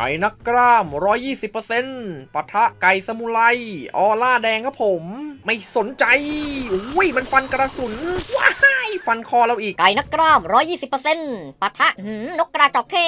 ไก่นักกล้าม 120%ปะทะไก่สมุไรออล่าแดงครับผม ไม่สนใจ อุ้ย มันฟันกระสุนว้า ฟันคอเราอีก ไก่นักกล้าม120%ปะทะหืมนกกระจอกเท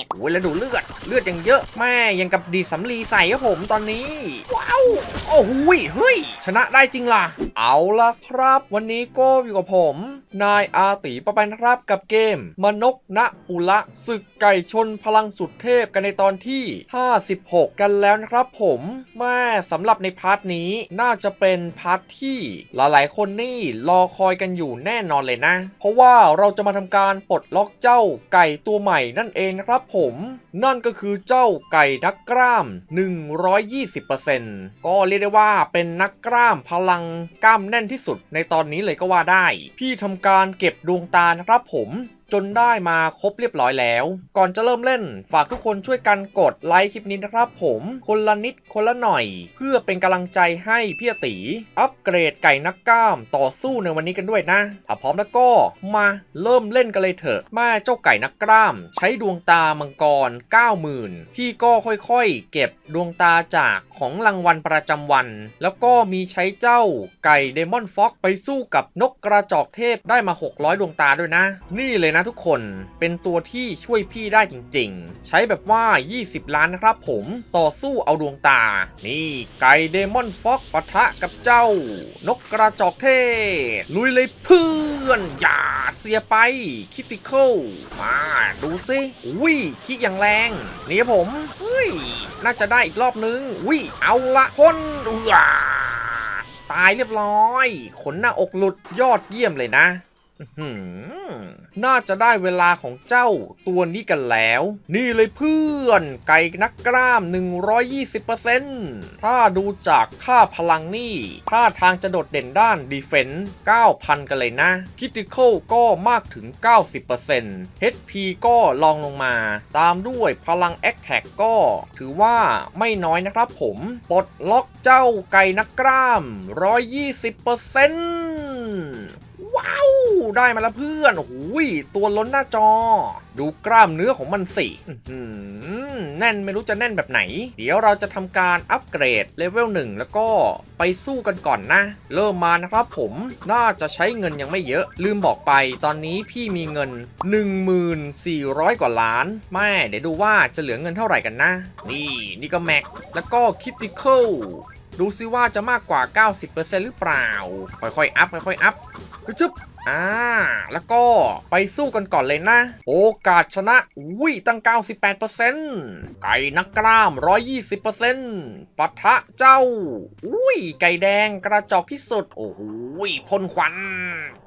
ศโอ้ยแล้วดูเลือด เลือดยังเยอะแม่ยังกับดีดสำลีใส่ครับผมตอนนี้ ว้าว โอ้โหยเฮ้ย ชนะได้จริงล่ะ เอาละครับ วันนี้ก็อยู่กับผม นายอาติประปันครับกับเกม มนกณอุละศึกไก่ชนพลังสุดเทพกันในตอนที่ 56 กันแล้วนะครับผมแม่สำหรับในพาร์ทนี้น่าจะเป็นพาร์ทที่หลายๆ คนนี่รอคอยกันอยู่แน่นอนเลยนะเพราะว่าเราจะมาทำการปลดล็อกเจ้าไก่ตัวใหม่นั่นเองนะครับผมนั่นก็คือเจ้าไก่นักกล้าม 120%ก็เรียกได้ว่าเป็นนักกล้ามพลังกล้ามแน่นที่สุดในตอนนี้เลยก็ว่าได้ พี่ทำการเก็บดวงตานะครับผมจนได้มาครบเรียบร้อยแล้ว ก่อนจะเริ่มเล่น ฝากทุกคนช่วยกันกดไลค์คลิปนี้นะครับผม คนละนิดคนละหน่อย เพื่อเป็นกำลังใจให้พี่ตีอัปเกรดไก่นักกล้ามต่อสู้ในวันนี้กันด้วยนะ ถ้าพร้อมแล้วก็มาเริ่มเล่นกันเลยเถอะแม่เจ้าไก่นักกล้าม ใช้ดวงตามังกร90,000 พี่ก็ค่อยๆ เก็บดวงตาจากของรางวัลประจำวัน แล้วก็มีใช้เจ้าไก่เดมอนฟ็อกไปสู้กับนกกระจอกเทศได้มา 600 ดวงตาด้วยนะ นี่เลยนะทุกคนเป็นตัวที่ช่วยพี่ได้จริงๆ ใช้แบบว่า 20 ล้านนะครับผมต่อสู้เอาดวงตา นี่ไก่เดมอนฟ็อกปะทะกับเจ้า นกกระจอกเทศ ลุยเลยเพื่อนอย่าเสียไปคิติคอลมาดูสิอุ้ยคิอย่างแรงนี่ครับผมเฮ้ยน่าจะได้อีกรอบนึงอุ้ยเอาละพ่นเอือตายเรียบร้อย ขนหน้าอกหลุดยอดเยี่ยมเลยนะอื้อหือ น่าจะได้เวลาของเจ้าตัวนี้กันแล้ว นี่เลยเพื่อนไก่นักกล้าม 120%ถ้าดูจากค่าพลังนี่ท่าทางจะโดดเด่นด้านดีเฟนส์9,000 กันเลยนะคิติคอลก็มากถึง 90% HP ก็ลองลงมา ตามด้วยพลัง a อ t a c ก็ ถือว่าไม่น้อยนะครับผมปลดล็อกเจ้าไก่นักกล้าม 120% ว้าว ได้มาแล้วเพื่อนโอ้ยตัวล้นหน้าจอ ดูกล้ามเนื้อของมันสิแน่นไม่รู้จะแน่นแบบไหน เดี๋ยวเราจะทำการอัปเกรดเลเวล1แล้วก็ไปสู้กันก่อนนะ เริ่มมานะครับผมน่าจะใช้เงินยังไม่เยอะ ลืมบอกไปตอนนี้พี่มีเงิน 1400 กว่าล้าน แม่เดี๋ยวดูว่าจะเหลือเงินเท่าไหร่กันนะ นี่นี่ก็แม็กแล้วก็คิติคอลดูซิว่าจะมากกว่า 90%หรือเปล่า ค่อยๆ อัพ ค่อยๆ อัพ ฮึชึบอ่า แล้วก็ไปสู้กันก่อนเลยนะ โอกาสชนะ อุ้ย ตั้ง 98%ไก่นักกล้าม 120%ปะทะเจ้า อุ้ย ไก่แดงกระจอกที่สุด โอ้โหพ่นควัน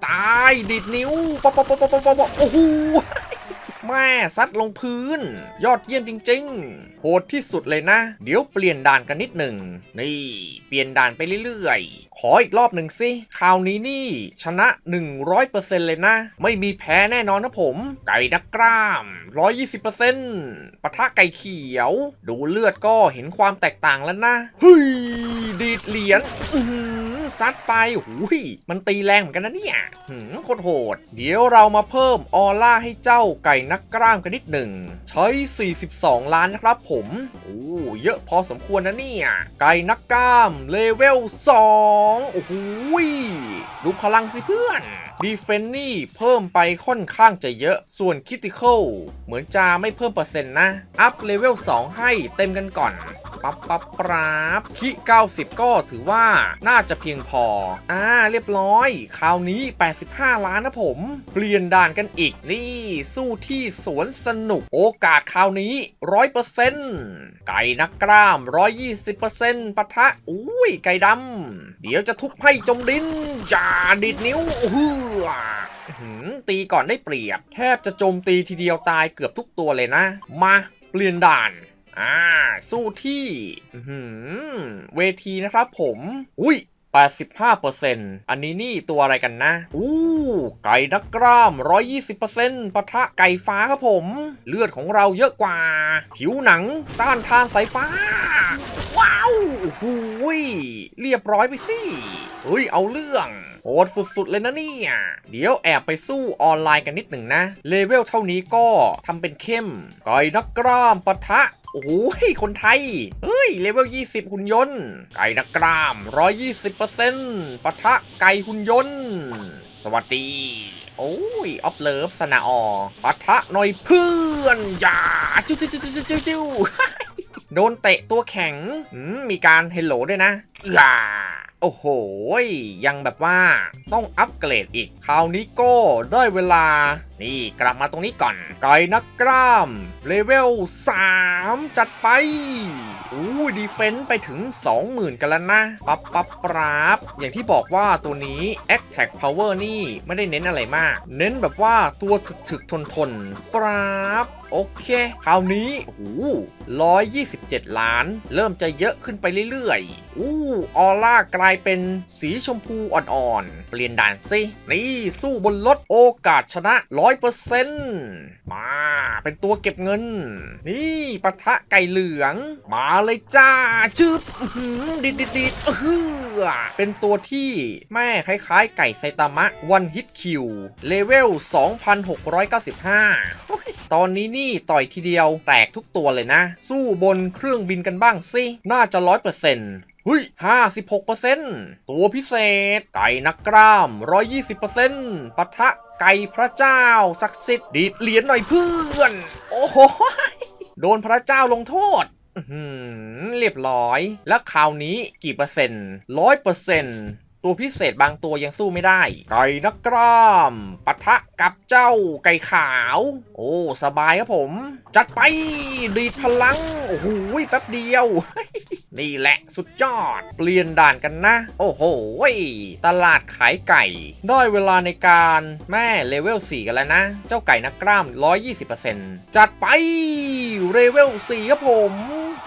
ตาย ดิดนิ้วปะปะปะปะปะปะโอ้โห แม่ซัดลงพื้น ยอดเยี่ยมจริง ๆ โหดที่สุดเลยนะ เดี๋ยวเปลี่ยนด่านกันนิดหนึ่ง นี่ เปลี่ยนด่านไปเรื่อยๆ ขออีกรอบหนึ่งสิคราวนี้นี่ ชนะ 100%เลยนะ ไม่มีแพ้แน่นอนนะผม ไก่นักกล้าม 120%ปะทะไก่เขียว ดูเลือดก็เห็นความแตกต่างแล้วนะ เฮ้ย ดีดเหรียญ ซัดไปหูยมันตีแรงเหมือนกันนะเนี่ยหืมโคตรโหด เดี๋ยวเรามาเพิ่มออร่าให้เจ้าไก่นักกล้ามกันนิดหนึ่ง ใช้ 42 ล้านนะครับผมโอ้เยอะพอสมควรนะเนี่ย ไก่นักกล้ามเลเวล 2 โอ้โหยดูพลังสิเพื่อนดีเฟนนี่เพิ่มไปค่อนข้างจะเยอะ ส่วนคิติคอลเหมือนจะไม่เพิ่มเปอร์เซ็นต์นะ อัพเลเวล 2 ให้เต็มกันก่อน ปั๊บปั๊บปราบคิ90 ก็ถือว่าน่าจะเพียงพอ อ่า เรียบร้อย คราวนี้ 85 ล้านนะผม เปลี่ยนด่านกันอีก นี่ สู้ที่สวนสนุก โอกาสคราวนี้ 100%ไก่นักกล้าม 120%ปะทะ อุ้ย ไก่ดำ เดี๋ยวจะทุบให้จมดินจ่าดิดนิ้วโอ้โหอื้อหือตีก่อนได้เปรียบ แทบจะโจมตีทีเดียวตายเกือบทุกตัวเลยนะ มาเปลี่ยนด่าน อ่า สู้ที่อื้อหือเวทีนะครับผม อุ้ย85%อันนี้นี่ตัวอะไรกันนะ อู้ ไก่นักกล้าม 120%ปะทะไก่ฟ้าครับผม เลือดของเราเยอะกว่า ผิวหนังต้านทานสายฟ้า ว้าวโอ้โหยเรียบร้อยไปสิ เฮ้ยเอาเรื่องโหดสุดๆเลยนะเนี่ย เดี๋ยวแอบไปสู้ออนไลน์กันนิดหนึ่งนะ เลเวลเท่านี้ก็ทำเป็นเข้มก่อยนักกล้ามปะทะโอ้โหคนไทย เฮ้ย เลเวล 20 หุ่นยนต์ ไก่นักกล้าม 120%ปะทะไก่หุ่นยนต์ สวัสดี โอ้ย ออฟเลิฟสนาออปะทะหน่อยเพื่อนอย่าจิ้วจิ้วจิ้วจิ้วจิ้วโดนเตะตัวแข็งมมีการเฮลโหลด้วยนะอย่า โอ้โห ยังแบบว่าต้องอัปเกรดอีก คราวนี้ก็ได้เวลา นี่กลับมาตรงนี้ก่อน ไก่นักกล้าม เลเวล 3 จัดไป อู้ดีเฟนต์ไปถึง 20,000 กันแล้วนะ ปับปับปราบ อย่างที่บอกว่าตัวนี้ Attack Power นี่ไม่ได้เน้นอะไรมาก เน้นแบบว่าตัวถึกถึกทนทนปราบโอเค คราวนี้โอ้โห127 ล้าน เริ่มจะเยอะขึ้นไปเรื่อยๆ อู้ ออร่ากลายเป็นสีชมพูอ่อนๆ เปลี่ยนด่านสิ นี่สู้บนรถโอกาสชนะ 100%มา เป็นตัวเก็บเงิน นี่ปะทะไก่เหลือง มาเลยจ้าจืบดิดดิดดิดอื้อหือเป็นตัวที่แม่คล้ายๆ ไก่ไซตามะวันฮิตคิวเลเวล 2,695 ตอนนี้นี่ต่อยทีเดียวแตกทุกตัวเลยนะ สู้บนเครื่องบินกันบ้างสิ น่าจะ 100%เฮ้ย56%ตัวพิเศษ ไก่นักกล้าม120%ปอร์เซ็นต์ปะทะไก่พระเจ้า ศักดิ์สิทธิ์ดีดเหรียญหน่อยเพื่อน โอ้โห โดนพระเจ้าลงโทษ เรียบร้อย แล้วคราวนี้กี่เปอร์เซ็นต์ร้อยเปอร์เซ็นต์ ตัวพิเศษบางตัวยังสู้ไม่ได้ ไก่นักกล้ามปะทะกับเจ้าไก่ขาว โอ้ สบายครับผม จัดไป ดีดพลัง โอ้โหแป๊บเดียว นี่แหละสุดยอด เปลี่ยนด่านกันนะ โอ้โหตลาดขายไก่ ได้เวลาในการแม่เลเวล 4 กันแล้วนะ เจ้าไก่นักกล้าม 120%จัดไปเลเวล 4 ครับผม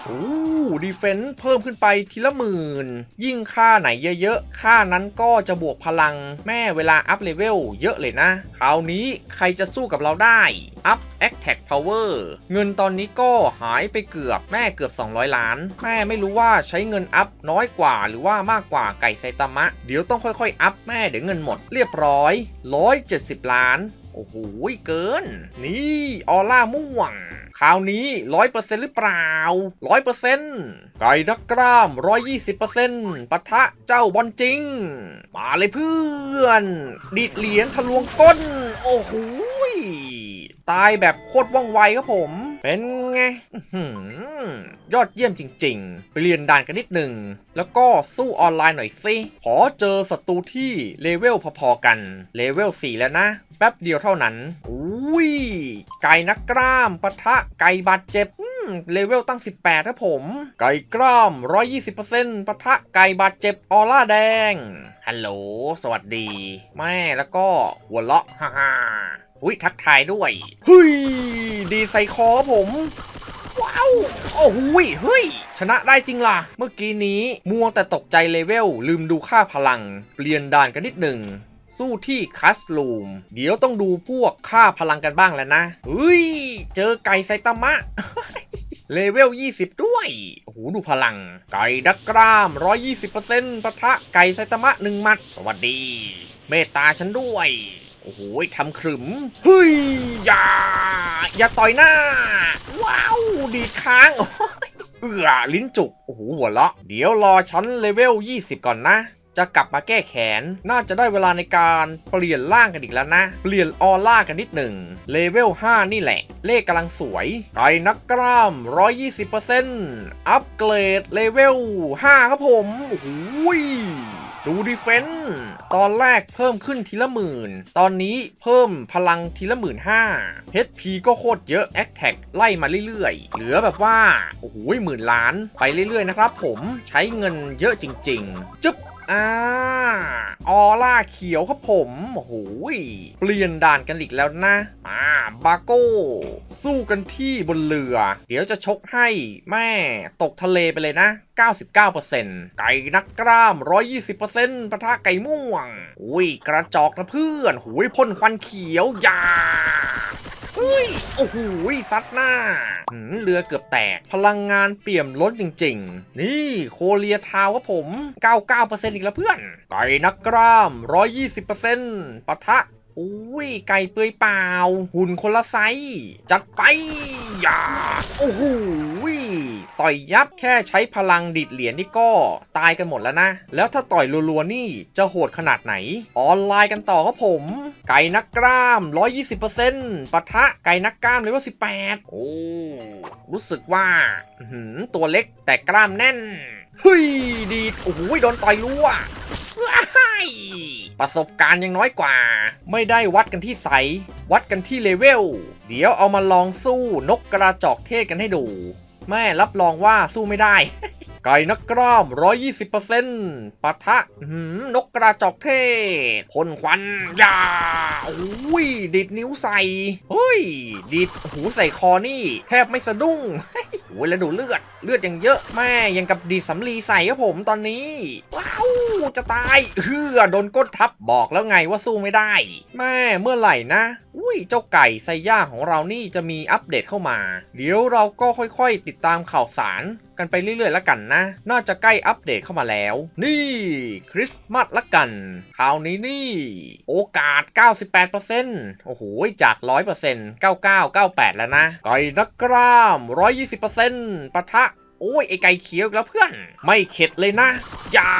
โอ้ ดีเฟนส์เพิ่มขึ้นไปทีละหมื่น ยิ่งค่าไหนเยอะๆ ค่านั้นก็จะบวกพลังแม่เวลาอัพเลเวลเยอะเลยนะ คราวนี้ใครจะสู้กับเราได้ อัพ Attack Power เงินตอนนี้ก็หายไปเกือบแม่เกือบ 200 ล้าน แม่ไม่รู้ว่าใช้เงินอัพน้อยกว่าหรือว่ามากกว่าไก่ไซตามะ เดี๋ยวต้องค่อยๆ อัพแม่เดี๋ยวเงินหมดเรียบร้อย 170 ล้าน โอ้โหเกิน นี่ออร่าม่วงคราวนี้ร้อยเปอร์เซ็นต์หรือเปล่าร้อยเปอร์เซ็นต์ไก่นักกล้าม120%ปะทะเจ้าบอลจริง มาเลยเพื่อนดีดเหรียญทะลวงก้น โอ้โหยตายแบบโคตรว่องไวครับผม เป็นไงยอดเยี่ยมจริง ๆ ไปเรียนด่านกันนิดหนึ่ง แล้วก็สู้ออนไลน์หน่อยสิ ขอเจอศัตรูที่เลเวลพอๆกัน เลเวล 4 แล้วนะ แป๊บเดียวเท่านั้น อุ้ย ไก่นักกล้ามปะทะไก่บาดเจ็บเลเวลตั้ง 18ครับผม ไก่กล้าม 120%ปะทะไก่บาดเจ็บออร่าแดง ฮัลโหล สวัสดี แม่แล้วก็หัวเราะฮ่าฮ่า อุ้ยทักทายด้วยเฮ้ยดีไซคอผม ว้าว โอ้โหยเฮ้ย ชนะได้จริงล่ะ เมื่อกี้นี้มัวแต่ตกใจเลเวล ลืมดูค่าพลัง เปลี่ยนด่านกันนิดหนึ่งสู้ที่คัสลูม เดี๋ยวต้องดูพวกค่าพลังกันบ้างแล้วนะเฮ้ย เจอไก่ไซตามะ เลเวล 20 ด้วย โอ้โห ดูพลัง ไก่ดักกราม 120%ปะทะไก่ไซตามะหนึ่งมัด สวัสดี เมตตาฉันด้วยโอ้โหทำขรึมเฮ้ยอย่า อย่าต่อยหน้า ว้าว ดีค้างเอือลิ้นจุก โอ้โห หัวเราะ เดี๋ยวรอชั้นเลเวล 20 ก่อนนะ จะกลับมาแก้แค้นน่าจะได้เวลาในการเปลี่ยนร่างกันอีกแล้วนะ เปลี่ยนออร่ากันนิดหนึ่ง เลเวล 5 นี่แหละ เลขกำลังสวย ไก่นักกล้าม 120%อัปเกรดเลเวล 5 ครับผม โอ้โหย ดูดีเฟนต์ตอนแรกเพิ่มขึ้นทีละหมื่น ตอนนี้เพิ่มพลังทีละหมื่นห้า HP ก็โคตรเยอะ a อ t a c ไล่มาเรื่อยๆ เหลือแบบว่า โอ้โหหมื่นล้านไปเรื่อยๆนะครับผมใช้เงินเยอะจริงๆ จึ๊บอ่าออร่าเขียวครับผมโอ้โหยเปลี่ยนด่านกันอีกแล้วนะอ่าบาโก้ สู้กันที่บนเรือ เดี๋ยวจะชกให้แม่ตกทะเลไปเลยนะ 99%ไก่นักกล้าม 120%ปะทะไก่ม่วง อุ้ยกระจอกนะเพื่อนหุยพ่นควันเขียวยาเฮ้ย โอ้โหซัดหน้า เรือเกือบแตก พลังงานเปี่ยมล้นจริง ๆ นี่โคเรียทาวครับผม 99%อีกแล้วเพื่อน ไก่นักกล้าม 120%ปะทะอุ้ย ไก่เปื่อยเปล่า หุ่นคนละไซส์จัดไป อย่า โอ้โห ต่อยยับแค่ใช้พลังดิดเหรียญนี่ก็ตายกันหมดแล้วนะ แล้วถ้าต่อยรัวๆนี่จะโหดขนาดไหน ออนไลน์กันต่อครับผม ไก่นักกล้าม 120%ปะทะไก่นักกล้ามเลยว่า 18 โอ้รู้สึกว่าหือตัวเล็กแต่กล้ามแน่นเฮ้ยดีดโอ้โหโดนต่อยรัวประสบการณ์ยังน้อยกว่า ไม่ได้วัดกันที่ไซส์วัดกันที่เลเวล เดี๋ยวเอามาลองสู้นกกระจอกเทศกันให้ดู ไม่รับรองว่าสู้ไม่ได้ ไก่นักกล้าม 120%ปะทะหือนกกระจอกเทศพ่นควันยาโอ้ยดิดนิ้วใส่เฮ้ย ดิดหูใส่คอนี่ แทบไม่สะดุ้งโอ้ยแล้วดูเลือด เลือดยังเยอะแม่ยังกับดีสำลีใส่ครับผมตอนนี้ ว้าวจะตายเฮือโดนก้นทับบอกแล้วไงว่าสู้ไม่ได้ แม่เมื่อไหร่นะ อุ้ยเจ้าไก่ไซย่าของเรานี่จะมีอัปเดตเข้ามา เดี๋ยวเราก็ค่อยๆ ติดตามข่าวสาร กันไปเรื่อยๆแล้วกันนะ น่าจะใกล้อัปเดตเข้ามาแล้ว นี่คริสต์มาสละกันคราวนี้นี่ โอกาส 98%โอ้โห จาก 100% 99 98 แล้วนะไก่นักกล้าม 120%ปะทะโอ้ย ไอไก่เขียวแล้วเพื่อน ไม่เข็ดเลยนะ อย่า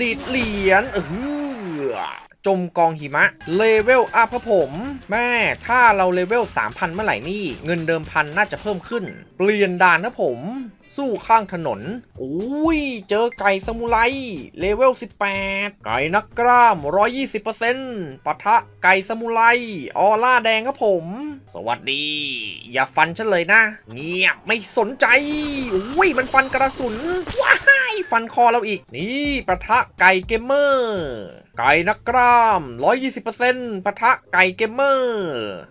ดีดเหรียญเออจมกองหิมะ เลเวลอัพผม แม่ ถ้าเราเลเวล 3,000 เมื่อไหร่นี่ เงินเดิมพันน่าจะเพิ่มขึ้น เปลี่ยนด่านนะผม สู้ข้างถนนอุ้ย เจอไก่สมุไรเลเวล 18 ไก่นักกล้าม 120%ปะทะไก่สมุไรออร่าแดงครับผม สวัสดี อย่าฟันฉันเลยนะ เงียบไม่สนใจอุ้ยมันฟันกระสุน ว้ายฟันคอเราอีก นี่ปะทะไก่เกมเมอร์ ไก่นักกล้าม 120%ปะทะไก่เกมเมอร์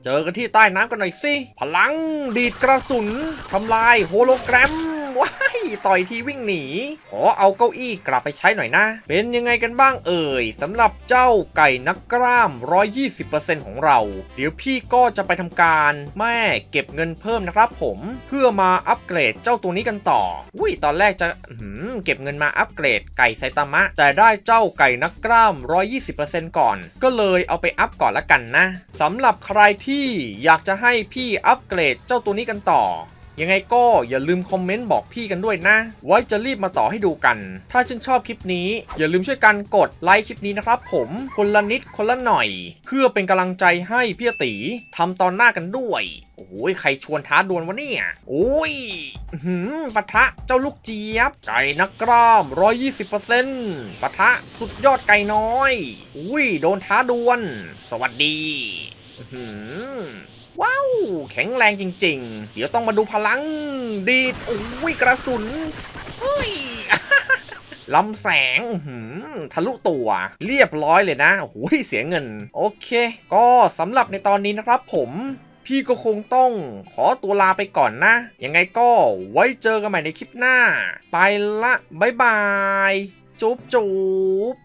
เจอกันที่ใต้น้ำกันหน่อยสิ พลังดีดกระสุนทำลายโฮโลแกรม ว้ายต่อยทีวิ่งหนี ขอเอาเก้าอี้กลับไปใช้หน่อยนะ เป็นยังไงกันบ้างเอ่ยสำหรับเจ้าไก่นักกล้าม 120%ของเรา เดี๋ยวพี่ก็จะไปทำการแม่เก็บเงินเพิ่มนะครับผม เพื่อมาอัปเกรดเจ้าตัวนี้กันต่ออุ้ยตอนแรกจะหือเก็บเงินมาอัปเกรดไก่ไซตามะ แต่ได้เจ้าไก่นักกล้าม 120%ก่อน ก็เลยเอาไปอัพก่อนละกันนะสำหรับใครที่อยากจะให้พี่อัปเกรดเจ้าตัวนี้กันต่อ ยังไงก็อย่าลืมคอมเมนต์บอกพี่กันด้วยนะ ไว้จะรีบมาต่อให้ดูกัน ถ้าชื่นชอบคลิปนี้ อย่าลืมช่วยกันกดไลค์คลิปนี้นะครับผมคนละนิดคนละหน่อย เพื่อเป็นกำลังใจให้พี่ตีทำตอนหน้ากันด้วย โอ้ยใครชวนท้าดวลวะเนี่ยโอ้ยหืมปะทะเจ้าลูกเจี๊ยบไก่นักกล้าม120%ปะทะสุดยอดไก่น้อย อุ้ยโดนท้าดวลสวัสดี หือ ว้าว แข็งแรงจริง ๆ เดี๋ยวต้องมาดูพลังดีดโอ้ยกระสุนเฮ้ยลำแสงหือทะลุตัวเรียบร้อยเลยนะโอ้โหเสียเงิน โอเค ก็สำหรับในตอนนี้นะครับผมพี่ก็คงต้องขอตัวลาไปก่อนนะ ยังไงก็ไว้เจอกันใหม่ในคลิปหน้า ไปละ บ๊ายบาย จุ๊บจุ๊บ